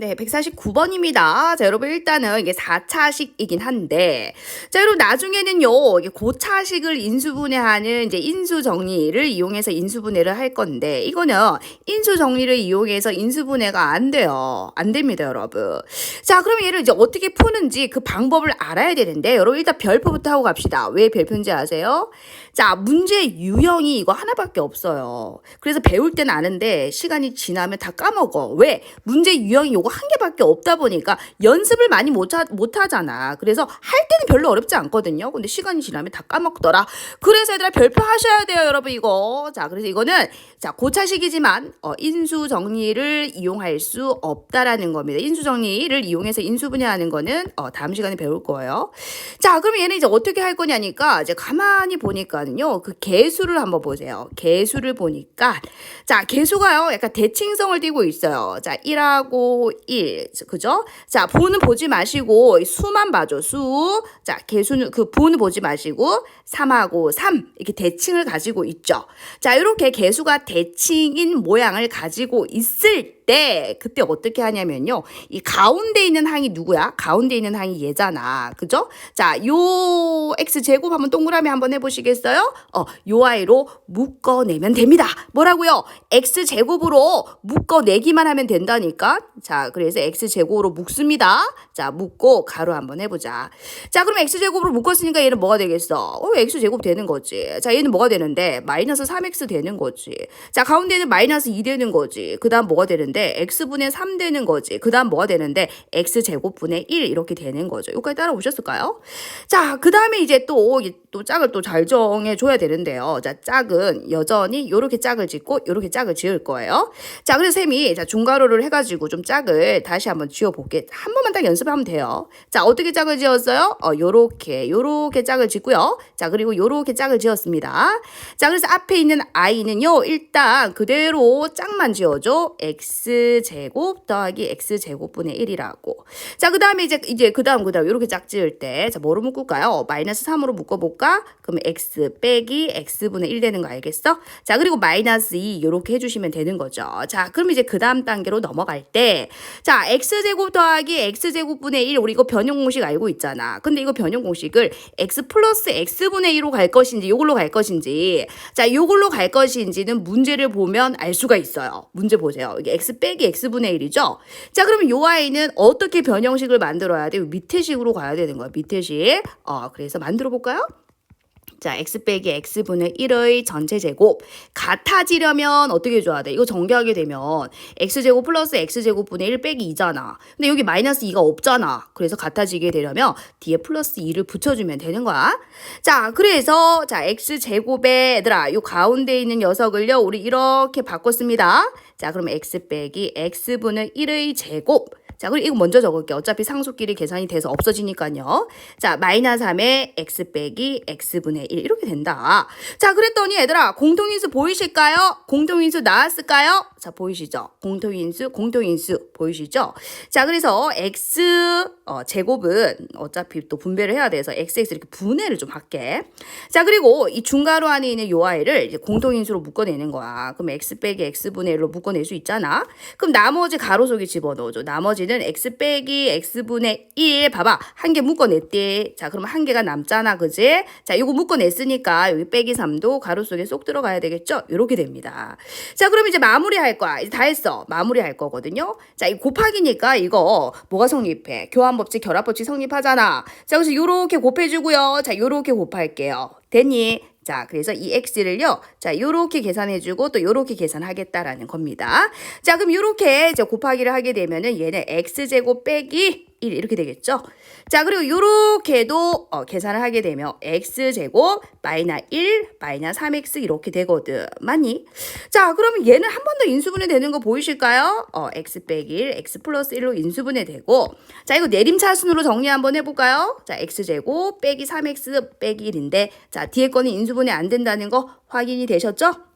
네, 149번입니다. 자, 여러분 일단은 이게 4차식이긴 한데 자, 여러분 나중에는요. 이게 고차식을 인수분해하는 이제 인수 정리를 이용해서 인수분해를 할 건데 이거는 인수 정리를 이용해서 인수분해가 안 돼요. 안 됩니다, 여러분. 자, 그럼 얘를 이제 어떻게 푸는지 그 방법을 알아야 되는데 여러분 일단 별표부터 하고 갑시다. 왜 별표인지 아세요? 자, 문제 유형이 이거 하나밖에 없어요. 그래서 배울 땐 아는데 시간이 지나면 다 까먹어. 왜? 문제 유형이 요거 한 개밖에 없다 보니까 연습을 많이 못, 하, 못 하잖아. 그래서 할 때는 별로 어렵지 않거든요. 근데 시간이 지나면 다 까먹더라. 그래서 얘들아 별표 하셔야 돼요, 여러분 이거. 자, 그래서 이거는 자, 고차식이지만 어, 인수 정리를 이용할 수 없다라는 겁니다. 인수 정리를 이용해서 인수 분해하는 거는 어, 다음 시간에 배울 거예요. 자, 그럼 얘는 이제 어떻게 할 거냐니까 이제 가만히 보니까는요. 그 개수를 한번 보세요. 개수를 보니까 자, 개수가요. 약간 대칭성을 띠고 있어요. 자, 1하고 1. 그죠? 자, 부는 보지 마시고 수만 봐줘. 수. 자, 개수는 그 부는 보지 마시고 3하고 3 이렇게 대칭을 가지고 있죠. 자, 이렇게 개수가 대칭인 모양을 가지고 있을 때 그때 어떻게 하냐면요. 이 가운데 있는 항이 누구야? 가운데 있는 항이 얘잖아. 그죠? 자, 요 x 제곱 한번 동그라미 한번 해 보시겠어요? 어, 요 아이로 묶어 내면 됩니다. 뭐라고요? x 제곱으로 묶어 내기만 하면 된다니까. 자, 그래서 x 제곱으로 묶습니다. 자, 묶고 가로 한번 해 보자. 자, 그럼 x 제곱으로 묶었으니까 얘는 뭐가 되겠어? 어, x 제곱 되는 거지. 자, 얘는 뭐가 되는데? 마이너스 3x 되는 거지. 자, 가운데는 마이너스 2 되는 거지. 그 다음 뭐가 되는데? x분의 3 되는 거지. 그 다음 뭐가 되는데? x 제곱분의 1 이렇게 되는 거죠. 여기까지 따라오셨을까요? 자, 그 다음에 이제 또, 또 짝을 또 잘 정해 줘야 되는데요. 자, 짝은 여전히 요렇게 짝을 짓고 요렇게 짝을 지을 거예요. 자, 그래서 쌤이 자, 중괄호를 해 가지고 좀 짝을 다시 한번 지어 볼게. 한 번만 딱 연습하면 돼요. 자, 어떻게 짝을 지었어요? 어, 요렇게 요렇게 짝을 짓고요. 자, 그리고 요렇게 짝을 지었습니다. 자, 그래서 앞에 있는 i는요. 일단 그대로 짝만 지어 줘. x 제곱 더하기 x 제곱분의 1이라고. 자, 그 다음에 이제 이제 그 다음 그 다음 요렇게 짝 지을 때 자, 뭐로 묶을까요? 마이너스 3으로 묶어 볼까? 그러면 x 빼기 x분의 1 되는 거 알겠어? 자, 그리고 마이너스 2 요렇게 해 주시면 되는 거죠. 자, 그럼 이제 그 다음 단계로 넘어갈 때 자, x제곱 더하기 x제곱분의 1 우리 이거 변형 공식 알고 있잖아. 근데 이거 변형 공식을 x 플러스 x분의 1로 갈 것인지 요걸로 갈 것인지 자, 요걸로 갈 것인지는 문제를 보면 알 수가 있어요. 문제 보세요. 이게 x 빼기 x분의 1이죠. 자, 그러면 요 아이는 어떻게 변형식을 만들어야 돼? 밑에 식으로 가야 되는 거야. 밑에 식. 어, 그래서 만들어 볼까요? 자, x 빼기 x분의 1의 전체 제곱 같아지려면 어떻게 해줘야 돼? 이거 전개하게 되면 x제곱 플러스 x제곱분의 1 빼기 2잖아. 근데 여기 마이너스 2가 없잖아. 그래서 같아지게 되려면 뒤에 플러스 2를 붙여주면 되는 거야. 자, 그래서 자 x제곱에 얘들아 요 가운데 있는 녀석을요 우리 이렇게 바꿨습니다. 자, 그럼 x 빼기 x분의 1의 제곱 자, 그리고 이거 먼저 적을게요. 어차피 상수끼리 계산이 돼서 없어지니까요. 자, 마이너스 3에 x 빼기 x분의 1 이렇게 된다. 자, 그랬더니 얘들아 공통인수 보이실까요? 공통인수 나왔을까요? 자, 보이시죠? 공통인수, 공통인수 보이시죠? 자, 그래서 x 어, 제곱은 어차피 또 분배를 해야 돼서 xx 이렇게 분해를 좀 할게. 자, 그리고 이 중괄호 안에 있는 요 아이를 이제 공통인수로 묶어내는 거야. 그럼 x 빼기 x분의 1로 묶어낼 수 있잖아. 그럼 나머지 가로 속에 집어넣어줘. 나머지는 x 빼기 x분의 1 봐봐. 한 개 묶어냈대. 자, 그럼 한 개가 남잖아. 그지? 자, 이거 묶어냈으니까 여기 빼기 3도 가로 속에 쏙 들어가야 되겠죠? 이렇게 됩니다. 자, 그럼 이제 마무리할 거야. 이제 다 했어. 마무리할 거거든요. 자, 이 곱하기니까 이거 뭐가 성립해? 교환법칙, 결합법칙 성립하잖아. 자, 그래서 요렇게 곱해주고요. 자, 요렇게 곱할게요. 됐니? 자, 그래서 이 x를요. 자, 요렇게 계산해 주고 또 요렇게 계산하겠다라는 겁니다. 자, 그럼 요렇게 이제 곱하기를 하게 되면은 얘는 x제곱 빼기 1 이렇게 되겠죠? 자, 그리고 요렇게도 어, 계산을 하게 되면 x제곱 마이너 1 마이너 3x 이렇게 되거든. 맞니? 자, 그러면 얘는 한 번 더 인수분해 되는 거 보이실까요? 어, x 빼기 1, x 플러스 1로 인수분해 되고 자, 이거 내림차순으로 정리 한번 해볼까요? 자, x제곱 빼기 3x 빼기 1인데 자, 뒤에 거는 인수분해 안 된다는 거 확인이 되셨죠?